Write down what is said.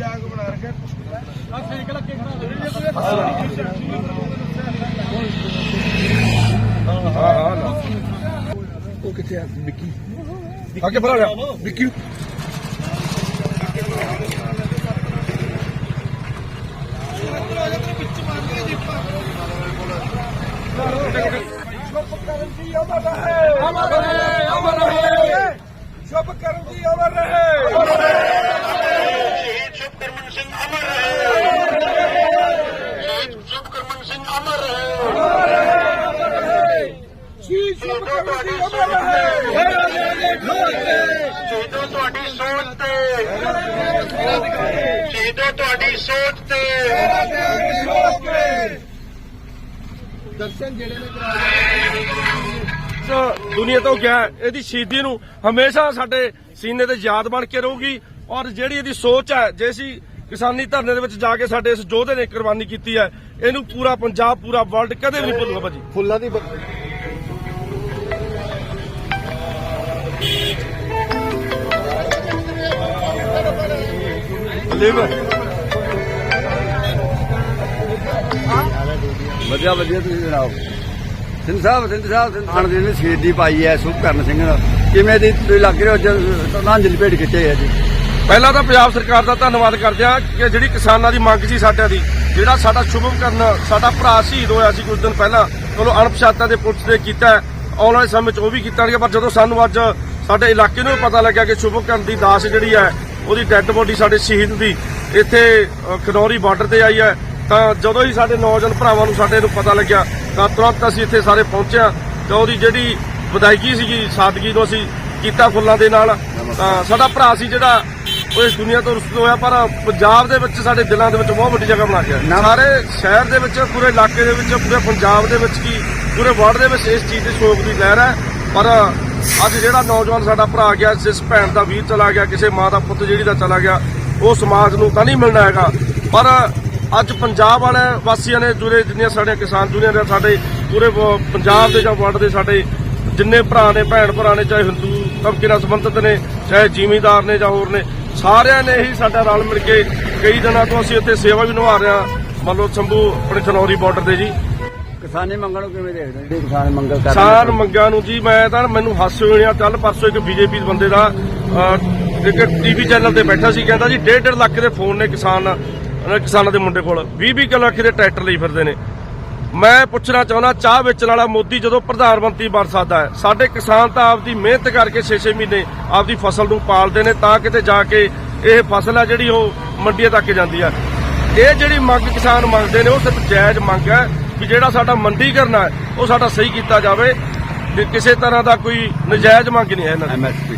ਮਜ਼ਾਕ ਬਣਾ ਰੱਖਿਆ। ਆ ਸਾਈਕਲ ਅੱਗੇ ਖੜਾ ਹਾਂ। ਹਾਂ ਨਾ ਉਹ ਕਿੱਥੇ ਆ? ਵਿੱਕੀ। ਅੱਗੇ ਫੜਾ ਲਿਆ। ਵਿੱਕੀ ਸ਼ੁਭ ਕਰਨ ਦੀ ਅਮਰ ਰਹੇ ਅਮਰ ਰਹੇ ਅਮਰ ਰਹੇ ਸ਼ੁਭ ਕਰਨ ਦੀ ਅਮਰ ਰਹੇ ਅਮਰ ਸ਼ਹੀਦ ਸੁਖਕਰਮਨ ਸਿੰਘ ਅਮਰ ਰਹੇ ਸ਼ਹੀਦ ਸੁਖਕਰਮਨ ਸਿੰਘ ਅਮਰ ਰਹੇ ਸ਼ਹੀਦੋ ਤੁਹਾਡੀ ਸੋਚ ਤੇ। ਸ਼ਹੀਦੋ ਤੁਹਾਡੀ ਸੋਚ ਤੇ। ਦਰਸ਼ਨ ਜਿਹੜੇ ਨੇ ਚ ਦੁਨੀਆ ਤੋਂ ਗਿਆ ਹੈ। ਇਹਦੀ ਸ਼ਹੀਦੀ ਨੂੰ ਹਮੇਸ਼ਾ ਸਾਡੇ ਸੀਨੇ ਤੇ ਯਾਦ ਬਣ ਕੇ ਰਹੂਗੀ ਔਰ ਜਿਹੜੀ ਇਹਦੀ ਸੋਚ ਹੈ ਜੇ ਅਸੀਂ ਕਿਸਾਨੀ ਧਰਨੇ ਦੇ ਵਿੱਚ ਜਾ ਕੇ ਸਾਡੇ ਇਸ ਯੋਧੇ ਨੇ ਕੁਰਬਾਨੀ ਕੀਤੀ ਹੈ ਇਹਨੂੰ ਪੂਰਾ ਪੰਜਾਬ ਪੂਰਾ ਵਰਲਡ ਕਦੇ ਵੀ ਨਹੀਂ ਭੁੱਲੂਗਾ ਭਾਜੀ। ਫੁੱਲਾਂ ਦੀ ਵਧੀਆ ਵਧੀਆ ਤੁਸੀਂ ਜਨਾਬ ਸਿੰਘ ਸਾਹਿਬ ਸਿੰਘ ਸਾਹਿਬ ਸਿੰਘ ਜੀ ਨੇ ਸ਼ਹੀਦੀ ਪਾਈ ਹੈ ਸੁਖਕਰਨ ਸਿੰਘ ਕਿਵੇਂ ਦੀ ਤੁਸੀਂ ਲੱਗ ਰਹੇ ਹੋ ਨਾਂਜਲੀ ਭੇਟ ਕੀਤੇ ਹੈ ਜੀ? ਪਹਿਲਾਂ ਤਾਂ ਪੰਜਾਬ ਸਰਕਾਰ ਦਾ ਧੰਨਵਾਦ ਕਰਦੇ ਹਾਂ ਕਿ ਜਿਹੜੀ ਕਿਸਾਨਾਂ ਦੀ ਮੰਗ ਸੀ ਸਾਡਿਆਂ ਦੀ ਜਿਹੜਾ ਸਾਡਾ ਸ਼ੁਭਮ ਕਰਨ ਸਾਡਾ ਭਰਾ ਸ਼ਹੀਦ ਹੋਇਆ ਸੀ ਕੁਝ ਦਿਨ ਪਹਿਲਾਂ ਚਲੋ ਅਣਪਛਾਤਾ ਦੇ ਪੁਲਿਸ ਦੇ ਕੀਤਾ। ਆਉਣ ਵਾਲੇ ਸਮੇਂ 'ਚ ਉਹ ਵੀ ਕੀਤਾ ਗਿਆ ਪਰ ਜਦੋਂ ਸਾਨੂੰ ਅੱਜ ਸਾਡੇ ਇਲਾਕੇ ਨੂੰ ਪਤਾ ਲੱਗਿਆ ਕਿ ਸ਼ੁਭਮ ਕਰਨ ਦੀ ਦਾਸ ਜਿਹੜੀ ਹੈ ਉਹਦੀ ਡੈੱਡ ਬੋਡੀ ਸਾਡੇ ਸ਼ਹੀਦ ਦੀ ਇੱਥੇ ਖਨੌਰੀ ਬਾਰਡਰ ਤੇ ਆਈ ਹੈ। ਤਾਂ ਜਦੋਂ ਹੀ ਸਾਡੇ ਨੌਜਵਾਨ ਭਰਾਵਾਂ ਨੂੰ ਸਾਡੇ ਨੂੰ ਪਤਾ ਲੱਗਿਆ ਤਾਂ ਤੁਰੰਤ ਅਸੀਂ ਇੱਥੇ ਸਾਰੇ ਪਹੁੰਚਿਆ। ਤੇ ਉਹਦੀ ਜਿਹੜੀ ਵਿਦਾਇਗੀ ਸੀਗੀ ਸਾਦਗੀ ਨੂੰ ਅਸੀਂ ਕੀਤਾ ਫੁੱਲਾਂ ਦੇ ਨਾਲ। ਤਾਂ ਸਾਡਾ ਭਰਾ ਸੀ ਜਿਹੜਾ ਉਹ ਇਸ ਦੁਨੀਆ ਤੋਂ ਰੁਸਤ ਹੋਇਆ ਪਰ ਪੰਜਾਬ ਦੇ ਵਿੱਚ ਸਾਡੇ ਦਿਲਾਂ ਦੇ ਵਿੱਚ ਬਹੁਤ ਵੱਡੀ ਜਗ੍ਹਾ ਬਣਾ ਗਿਆ। ਸਾਰੇ ਸ਼ਹਿਰ ਦੇ ਵਿੱਚ ਪੂਰੇ ਇਲਾਕੇ ਦੇ ਵਿੱਚ ਪੂਰੇ ਪੰਜਾਬ ਦੇ ਵਿੱਚ ਕੀ ਪੂਰੇ ਵਰਲਡ ਦੇ ਵਿੱਚ ਇਸ ਚੀਜ਼ ਦੀ ਸ਼ੋਕ ਦੀ ਲਹਿਰ ਹੈ। ਪਰ ਅੱਜ ਜਿਹੜਾ ਨੌਜਵਾਨ ਸਾਡਾ ਭਰਾ ਗਿਆ, ਜਿਸ ਭੈਣ ਦਾ ਵੀਰ ਚਲਾ ਗਿਆ, ਕਿਸੇ ਮਾਂ ਦਾ ਪੁੱਤ ਜਿਹੜੀ ਦਾ ਚਲਾ ਗਿਆ, ਉਹ ਸਮਾਜ ਨੂੰ ਤਾਂ ਨਹੀਂ ਮਿਲਣਾ ਹੈਗਾ। ਪਰ ਅੱਜ ਪੰਜਾਬ ਵਾਲੇ ਵਾਸੀਆਂ ਨੇ ਜੁੜੇ ਜਿੰਨੀਆਂ ਸਾਡੇ ਕਿਸਾਨ ਯੂਨੀਅਨ ਦੇ ਸਾਡੇ ਪੂਰੇ ਪੰਜਾਬ ਦੇ ਜਾਂ ਵਰਲਡ ਦੇ ਸਾਡੇ ਜਿੰਨੇ ਭਰਾ ਨੇ, ਭੈਣ ਭਰਾ ਨੇ, ਚਾਹੇ ਹਿੰਦੂ ਤਬਕੇ ਨਾਲ ਸੰਬੰਧਿਤ ਨੇ, ਚਾਹੇ ਜ਼ਿਮੀਂਦਾਰ ਨੇ ਜਾਂ ਹੋਰ ਨੇ, ਸਾਰਿਆਂ ਨੇ ਹੀ ਸਾਡਾ ਰਲ ਮਿਲ ਕੇ ਕਈ ਦਿਨਾਂ ਤੋਂ ਅਸੀਂ ਇੱਥੇ ਸੇਵਾ ਵੀ ਨਿਭਾ ਰਹੇ ਹਾਂ। ਮੰਨ ਲਓ ਸ਼ੰਭੂ, ਆਪਣੇ ਖਨੌਰੀ ਬਾਰਡਰ ਤੇ ਜੀ। ਕਿਸਾਨੀ ਮੰਗਣ ਨੂੰ ਕਿਵੇਂ ਦੇਖਦੇ ਜਿਹੜੇ ਕਿਸਾਨ ਮੰਗਲ ਕਰ ਰਹੇ ਕਿਸਾਨ ਨੇ? ਮੰਗਾਂ ਨੂੰ ਜੀ ਮੈਂ ਤਾਂ ਮੈਨੂੰ ਹਾਸੇ ਹੋਏ ਆ ਕੱਲ ਪਰਸੋਂ ਇੱਕ ਬੀਜੇਪੀ ਬੰਦੇ ਦਾ ਅਹ, ਇੱਕ ਟੀਵੀ ਚੈਨਲ ਤੇ ਬੈਠਾ ਸੀ ਕਹਿੰਦਾ ਜੀ 1.5 ਲੱਖ ਦੇ ਫੋਨ ਨੇ ਕਿਸਾਨ ਅਹ, ਕਿਸਾਨਾਂ ਦੇ ਮੁੰਡੇ ਕੋਲ। 20-20 ਲੱਖ ਦੇ ਟਰੈਕਟਰ ਲਈ ਫਿਰਦੇ ਨੇ। ਮੈਂ ਪੁੱਛਣਾ ਚਾਹੁੰਦਾ ਚਾਹ ਵੇਚਣ ਵਾਲਾ ਮੋਦੀ ਜਦੋਂ ਪ੍ਰਧਾਨ ਮੰਤਰੀ ਬਣ ਸਕਦਾ ਹੈ? ਸਾਡੇ ਕਿਸਾਨ ਤਾਂ ਆਪਦੀ ਮਿਹਨਤ ਕਰਕੇ 6-6 ਮਹੀਨੇ ਆਪਦੀ ਫਸਲ ਨੂੰ ਪਾਲਦੇ ਨੇ ਤਾਂ ਕਿਤੇ ਜਾ ਕੇ ਇਹ ਫਸਲ ਆ ਜਿਹੜੀ ਉਹ ਮੰਡੀਆਂ ਤੱਕ ਜਾਂਦੀ ਆ। ਇਹ ਜਿਹੜੀ ਮੰਗ ਕਿਸਾਨ ਮੰਗਦੇ ਨੇ ਉਹ ਸਿਰਫ ਜਾਇਜ਼ ਮੰਗ ਹੈ। ਵੀ ਜਿਹੜਾ ਸਾਡਾ ਮੰਡੀਕਰਨ ਹੈ, ਉਹ ਸਾਡਾ ਸਹੀ ਕੀਤਾ ਜਾਵੇ, ਵੀ ਕਿਸੇ ਤਰ੍ਹਾਂ ਦਾ ਕੋਈ ਨਜਾਇਜ਼ ਮੰਗ ਨਹੀਂ ਹੈ ਇਹਨਾਂ ਦੀ। MSP